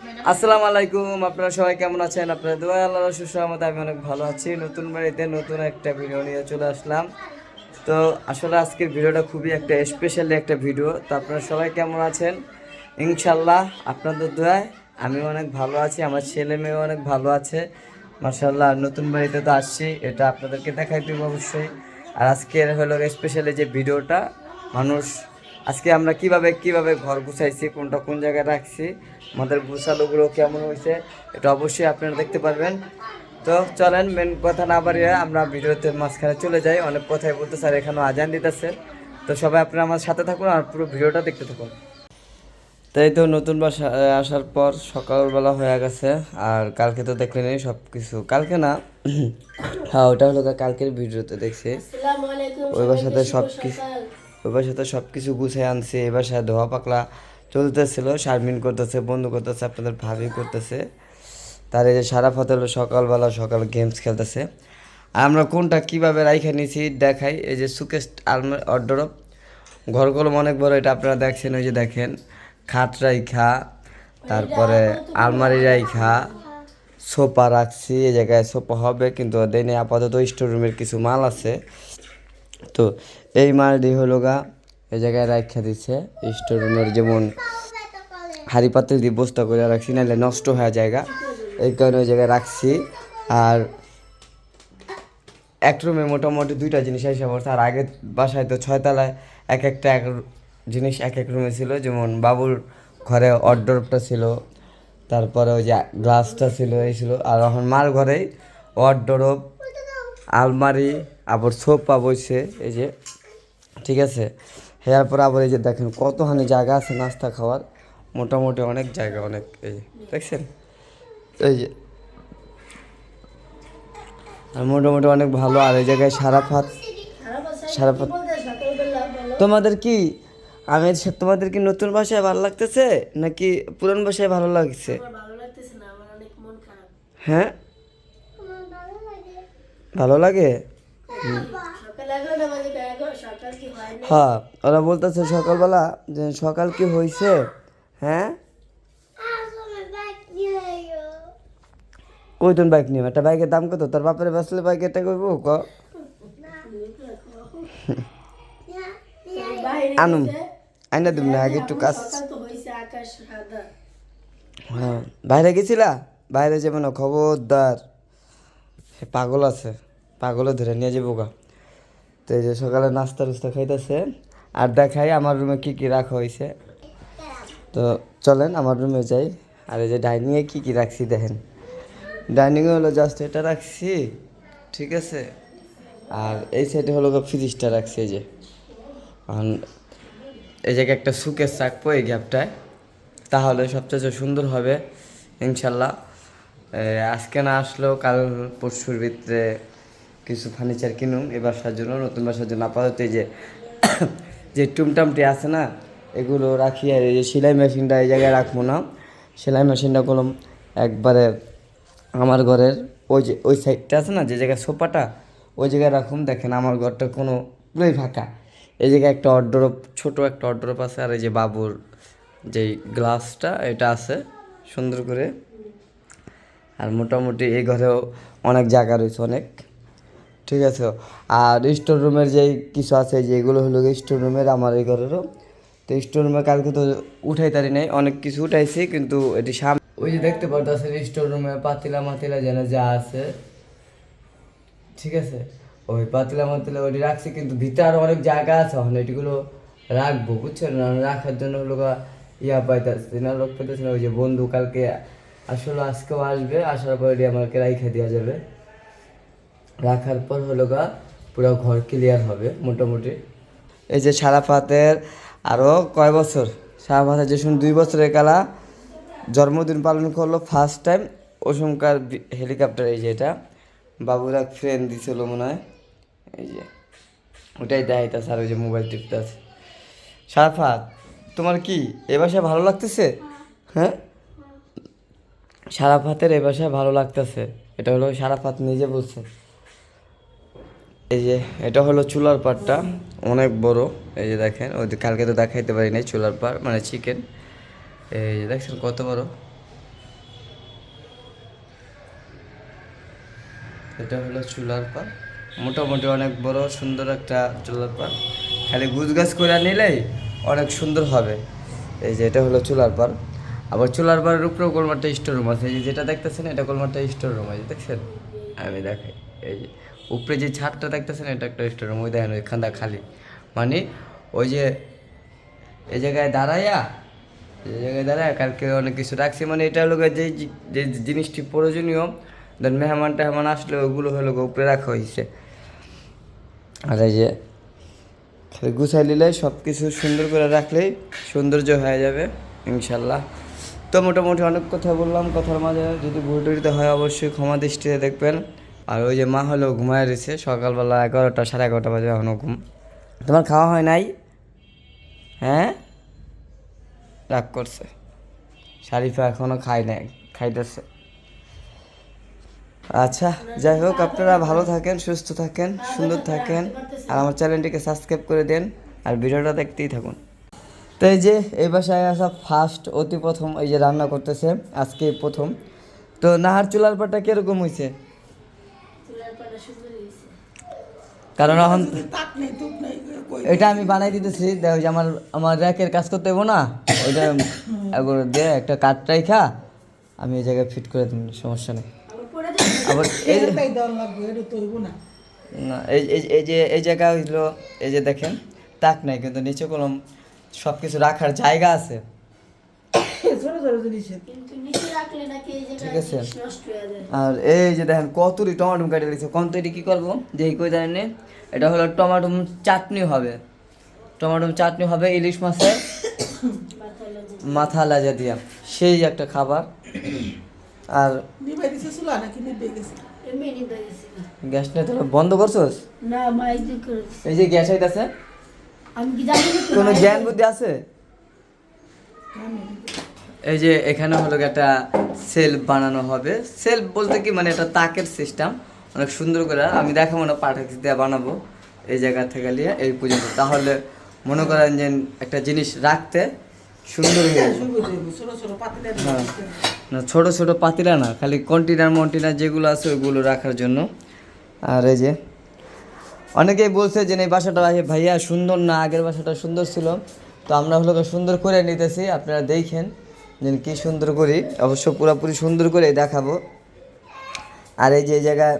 আসসালামু আলাইকুম, আপনারা সবাই কেমন আছেন? আপনারা দোয়া আল্লাহ সুসহমত আমি অনেক ভালো আছি। নতুন বাড়িতে নতুন একটা ভিডিও নিয়ে চলে আসলাম। তো আসলে আজকের ভিডিওটা খুবই একটা স্পেশালি একটা ভিডিও তো আপনারা সবাই কেমন আছেন? ইনশাল্লাহ আপনাদের দোয়ায় আমি অনেক ভালো আছি, আমার ছেলে মেয়ে অনেক ভালো আছে। মার্শাল্লাহ নতুন বাড়িতে তো আসছি, এটা আপনাদেরকে দেখাই দেবো অবশ্যই। আর আজকের হলো স্পেশালি যে ভিডিওটা মানুষ আজকে আমরা কীভাবে কীভাবে ঘর গুছাইছি কোনটা কোন জায়গায় রাখছি আমাদের গুছালোগুলো কেমন হয়েছে এটা অবশ্যই আপনারা দেখতে পারবেন। তো চলেন মেন কথা না বাড়িয়ে আমরা ভিডিওতে মাঝখানে চলে যাই। অনেক কথাই বলতে স্যার এখানেও আজান দিতেছে। তো সবাই আপনারা আমার সাথে থাকুন আর পুরো ভিডিওটা দেখতে থাকুন। তাই তো নতুন বাসা আসার পর সকালবেলা হয়ে গেছে। আর কালকে তো দেখলেনি সব কিছু কালকে না হ্যাঁ ওটা হলো কালকের ভিডিওতে দেখছি। ওই বাসাতে সব কিছু ওই বাসাতে সব কিছু গুছিয়ে আনছে এই বাসায় ধোয়া পাকলা চলতেছিল, শারমিন করতেছে, বন্ধু করতেছে, আপনাদের ভাবি করতেছে। তার এই যে সারা ফতে হলো সকালবেলা সকাল গেমস খেলতেছে। আর আমরা কোনটা কীভাবে রাইখা নিয়েছি দেখাই, এই যে সুকেশ আলমার অর্ডারপ ঘরগুলো অনেক বড়, এটা আপনারা দেখছেন, ওই যে দেখেন। খাট রাইখা, তারপরে আলমারি রাইখা, সোফা রাখছি, এই জায়গায় সোফা হবে, কিন্তু দেনে আপাতত স্টোর রুমের কিছু মাল আছে। তো এই মালটি হলো গা, এই জায়গায় রাখা দিচ্ছে স্টোর রুমের যেমন হাড়ি পাতিল দিয়ে বস্তা করে রাখছি নাহলে নষ্ট হয়ে জায়গা এই কারণে ওই জায়গায় রাখছি। আর এক রুমে মোটামুটি দুইটা জিনিস এসে পড়ছে। আর আগের বাসায় তো ছয়তলায় এক একটা এক জিনিস এক এক রুমে ছিল। যেমন বাবুর ঘরে অর্ডরটা ছিল, তারপরে ওই যে গ্লাসটা ছিল, এই ছিল। আর এখন মার ঘরেই অর্ডরব আলমারি আবার সোফা বইছে এই যে ঠিক আছে? হেয়ার পর আবার এই যে দেখেন কতখানি জায়গা আছে নাস্তা খাওয়ার মোটামুটি অনেক জায়গা অনেক এই যে দেখছেন? এই যে। আর মোটামুটি অনেক ভালো আর এই জায়গায় সারা ফাত সারা বলো তোমাদের কি আমি তোমাদের কি নতুন ভাষায় ভালো লাগতেছে নাকি পুরান ভাষায় ভালো লাগছে? হ্যাঁ? ভালো লাগে? হয়, ওরা বলতেছে সকালবেলা যে সকাল কি হয়েছে হ্যাঁ? কই তুমি বাইক নিয়ে একটা বাইকের দাম কত? তোর বাপের বাসলে বাইক এটা কইব? ক? আনুম, আইনা তুমি না, আগে একটু কাজ। হ্যাঁ বাইরে গেছিলা? বাইরে যাবে না, খবরদার। পাগল আছে। পাগলে ধরে নিয়ে যাব গা। তো এই যে সকালে নাস্তা টুস্তা খাইতেছে, আর দেখাই আমার রুমে কি কি রাখা হয়েছে তো চলেন আমার রুমে যাই, আর এই যে ডাইনিংয়ে কি কি রাখছি দেখেন। ডাইনিংয়ে হলো জাস্ট এটা রাখছি, ঠিক আছে। আর এই সাইডে হলো ফ্রিজটা রাখছি, এই যে। এখন এই জায়গায় একটা সুকেস রাখব এই গ্যাপটায় তাহলে সবচেয়ে সুন্দর হবে, ইনশাল্লাহ। আজকে না আসলেও কাল পরশুর ভিতরে কিছু ফার্নিচার কিনুম, এই বাসার জন্য, নতুন বাসার জন্য। আপাতত এই যে যে টুমটামটি আছে না, এগুলো রাখি আর এই যে সেলাই মেশিনটা এই জায়গায় রাখব না। সেলাই মেশিনটা করলাম একবারে আমার ঘরের ওই যে, ওই সাইডটা আছে না, যে জায়গায় সোফাটা, ওই জায়গায় রাখুন দেখেন আমার ঘরটা কোনো পুরোই ফাঁকা। এই জায়গায় একটা অর্ডারপ ছোট একটা অর্ডারপ আছে আর এই যে বাবুর যেই গ্লাসটা এটা আছে সুন্দর করে। আর মোটামুটি এই ঘরেও অনেক জায়গা রয়েছে অনেক। ঠিক আছে? আর স্টোর রুমের যেই কিছু আছে, যেগুলো হলো স্টোর রুমের আমার এই ঘরেরও, তো স্টোর রুমে কালকে তো উঠাই তারি নাই, অনেক কিছু উঠাইছি, কিন্তু এটি সামনে ওই যে দেখতে পারতেছেন স্টোর রুমে পাতিলা মাতিলা যেন যা আছে, ঠিক আছে? ওই পাতিলা মাতিলা ওইটি রাখছি, কিন্তু ভিতরে আরও অনেক জায়গা আছে ওখানে এটিগুলো রাখব, বুঝছেন? না, রাখার জন্য হলো ইয়া পাইতেছে না, লোক পাইতেছে না, ওই যে বন্ধু কালকে আসলে, আজকেও আসবে, আসার পর এটি আমাকে রাইখে দেওয়া যাবে। রাখার পর হলো গা, পুরো ঘর ক্লিয়ার হবে মোটামুটি। এই যে সারাফাতের আরও কয় বছর? সারাফাতের যে শুন দুই বছরের কালা, জন্মদিন পালন করল ফার্স্ট টাইম ওসমকার হেলিকপ্টার এই যে এটা। বাবুর ফ্রেন্ড দিছিল মনে হয়। এই যে, ওটাই দেখাইতা স্যার ওই যে মোবাইল টিপতে আছে সারাফাত, তোমার কি এ বাসায় ভালো লাগতেছে? হ্যাঁ? সারাফাতের এ বাসায় ভালো লাগতেছে। এটা হলো সারাফাত নিজে বলছে। এই যে, এটা হলো চুলার পাটটা, অনেক বড়। এই যে দেখেন, ওই কালকে তো দেখাইতে পারি নাই চুলার পাট মানে চিকেন এই যে দেখছেন কত বড়। এটা হলো চুলার পাট। মোটামুটি অনেক বড়, সুন্দর একটা চুলার পাট। খালি গাছ করে নিলেই অনেক সুন্দর হবে। এই যে, এটা হলো চুলার পাট। আবার চুলার পাড়ের উপরেও কলমারটা স্টোর রুম আছে। এই যেটা দেখতেছেন, এটা কলমারটা স্টোর রুম আছে, দেখছেন? আমি দেখাই। এই যে উপরে যে ছাদটা দেখতেছেন, এটা একটা স্টোর রুম ওই দেখেন ওইখানটা খালি। মানে ওই যে এই জায়গায় দাঁড়াইয়া এই জায়গায় দাঁড়ায় কালকে অনেক কিছু রাখছি। মানে এটা হলো যে যে জিনিসটি প্রয়োজনীয় দেন মেহমান টেহমান আসলে ওগুলো হলো উপরে রাখা হয়েছে আর এই যে খালি গুছাই নিলে সব কিছু সুন্দর করে রাখলেই সৌন্দর্য হয়ে যাবে, ইনশাল্লাহ। তো মোটামুটি অনেক কথা বললাম, কথার মাঝে যদি ভুল টুটিতে হয় অবশ্যই ক্ষমা দৃষ্টিতে দেখবেন। আর ওই যে মা হলো ঘুমায় রয়েছে, সকালবেলা এগারোটা, সাড়ে এগারোটা বাজে এখনও ঘুম। তোমার খাওয়া হয় নাই? হ্যাঁ? রাগ করছে। শারিফা এখনও খায় নাই, খাইতেছে। আচ্ছা যাই হোক, আপনারা ভালো থাকেন, সুস্থ থাকেন, সুন্দর থাকেন, আর আমার চ্যানেলটিকে সাবস্ক্রাইব করে দেন, আর ভিডিওটা দেখতেই থাকুন। তো এই যে, এই বাসায় আসা ফার্স্ট অতি প্রথম, এই যে রান্না করতেছে, আজকে প্রথম। তো নাহার চুলার পাটা কীরকম হয়েছে চুলার পাটা সুন্দর হয়েছে কারণ এখন এটা আমি বানাই দিতেছি দেখো যে আমার আমার র্যাকের কাজ করতে হব না। ওইটা একবার দিয়ে একটা কাঠ রাইখা আমি এই জায়গায় ফিট করে দিন সমস্যা নেই। আবার না। এই এই এই যে এই জায়গা হইল এই যে দেখেন তাক নাই কিন্তু নিচে কোনো সব কিছু রাখার জায়গা আছে। ঠিক আছে। জিনিস নষ্ট হয়ে যায়। আর এই যে দেখেন কতটি টমাটো কাটে দিচ্ছে কোন তো এটি কী করব? যে কই জানেন এটা হলো টমাটো চাটনি হবে। টমাটো চাটনি হবে ইলিশ মাছের মাথা লাজা দিয়া সেই একটা খাবার। আর গ্যাস নিয়ে তাহলে বন্ধ করছোস? এই যে করেছে। এই গ্যাস আইতাছে আমি কি জানি না তো, কোনো জ্ঞান বুদ্ধি আছে? এই যে এখানে হলো একটা সেলফ বানানো হবে। সেলফ বলতে কি মানে একটা তাকের সিস্টেম অনেক সুন্দর করে আমি দেখাবো না পাঠাকি দিয়ে বানাবো এই জায়গা থেকে নিয়ে এই পর্যন্ত। তাহলে মনে করেন যে একটা জিনিস রাখতে সুন্দর হয়ে হ্যাঁ না ছোট ছোট পাতিলা না খালি কন্টেনার মন্টেনার যেগুলো আছে ওইগুলো রাখার জন্য। আর এই যে অনেকেই বলছে যে এই বাসাটা ভাই- ভাইয়া সুন্দর না আগের বাসাটা সুন্দর ছিল। তো আমরা হলো সুন্দর করে নিতেছি আপনারা দেখেন। যে কি সুন্দর করি? অবশ্য পুরোপুরি সুন্দর করে দেখাবো। আর এই যে জায়গায়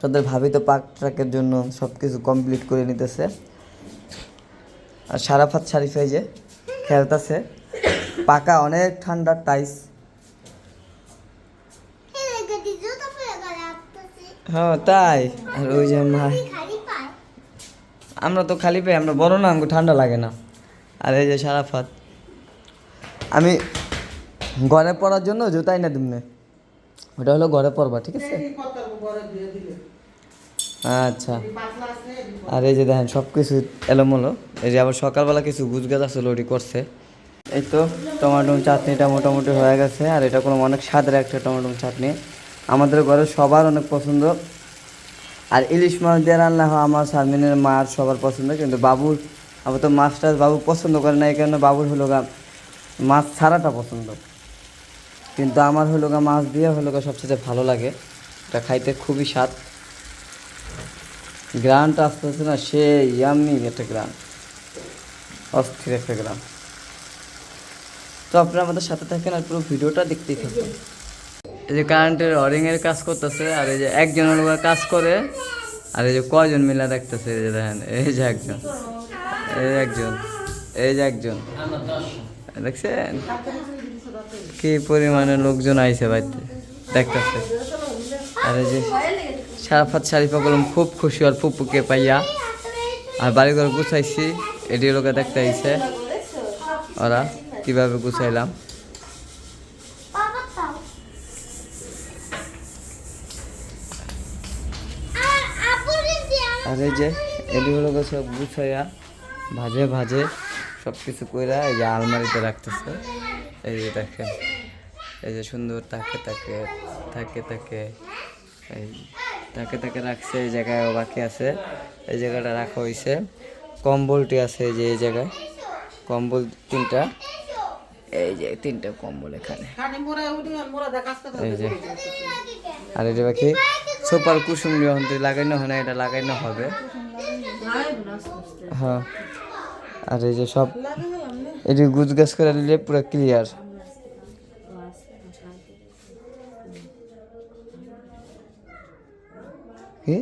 তাদের ভাবিত পাক ট্রাকের জন্য সব কিছু কমপ্লিট করে নিতেছে। আর সারাফাত শারিফ এই যে খেলতেছে। পাকা অনেক ঠান্ডা টাইস হ্যাঁ তাই। আর ওই যে মা আমরা তো খালি পাই আমরা বড় না ঠান্ডা লাগে না। আর এই যে সারাফাত। আমি ঘরে পড়ার জন্য জুতাই না দিমনে। ওটা হলো ঘরে পরবা, ঠিক আছে? আচ্ছা। আর এই যে দেখেন সব কিছু এলোমেলো। এই যে আবার সকালবেলা কিছু গুজগাছ আসলে ওটি করছে। এই তো টমাটো চাটনিটা মোটামুটি হয়ে গেছে। আর এটা কোনো অনেক স্বাদের একটা টমাটো চাটনি। আমাদের ঘরে সবার অনেক পছন্দ। আর ইলিশ মাছ দিয়ে রান্না হয় আমার শারমিনের মার সবার পছন্দ, কিন্তু বাবুর আবার তো মাছ টাছ বাবু পছন্দ করে না, এই কারণে বাবুর হলো গা মাছ ছাড়াটা পছন্দ। কিন্তু আমার হলো গা মাছ দিয়ে হলো গা সবচেয়ে ভালো লাগে, এটা খাইতে খুবই স্বাদ। গ্রানটা আসতে আসতে না সে ইয়ামি একটা গ্রান, অস্থির একটা গ্রান। তো আপনারা আমাদের সাথে থাকেন আর পুরো ভিডিওটা দেখতেই থাকুন। এই যে কারেন্টের ওয়ারিং এর কাজ করতেছে, আর এই যে একজন কাজ করে, আর এই যে কয়জন মিলা দেখতেছে, এই যে দেখেন, এই যে একজন, এই একজন। এই যে একজন। দেখছেন? কি পরিমাণে লোকজন আইছে বাড়িতে। দেখতেছে। আর যে সারাফাত শারিফা বললাম খুব খুশি আর ফুপুকে পাইয়া। আর বাড়িঘর গুছাইছি। এটি লোকে দেখতে আইছে। ওরা কীভাবে গুছাইলাম। আর এই যে এটি সব গুছাইয়া ভাজে ভাজে সব কিছু কইরা এই যে আলমারিতে রাখতেছে। এই যে দেখেন এই যে সুন্দর তাকে তাকে থাকে তাকে এই তাকে তাকে রাখছে এই জায়গায় বাকি আছে। এই জায়গাটা রাখা হয়েছে কম্বলটি আছে এই যে এই জায়গায়। কম্বল তিনটা। এই যে তিনটা কম্বল এখানে। এই যে। আর এটা বাকি সুপার কুসুম যখন তুই লাগাইনো হয় না এটা লাগাইনো হবে। হ্যাঁ। আর এই যে সব এটি গুজ গাছ করে নিলে পুরো ক্লিয়ার কি?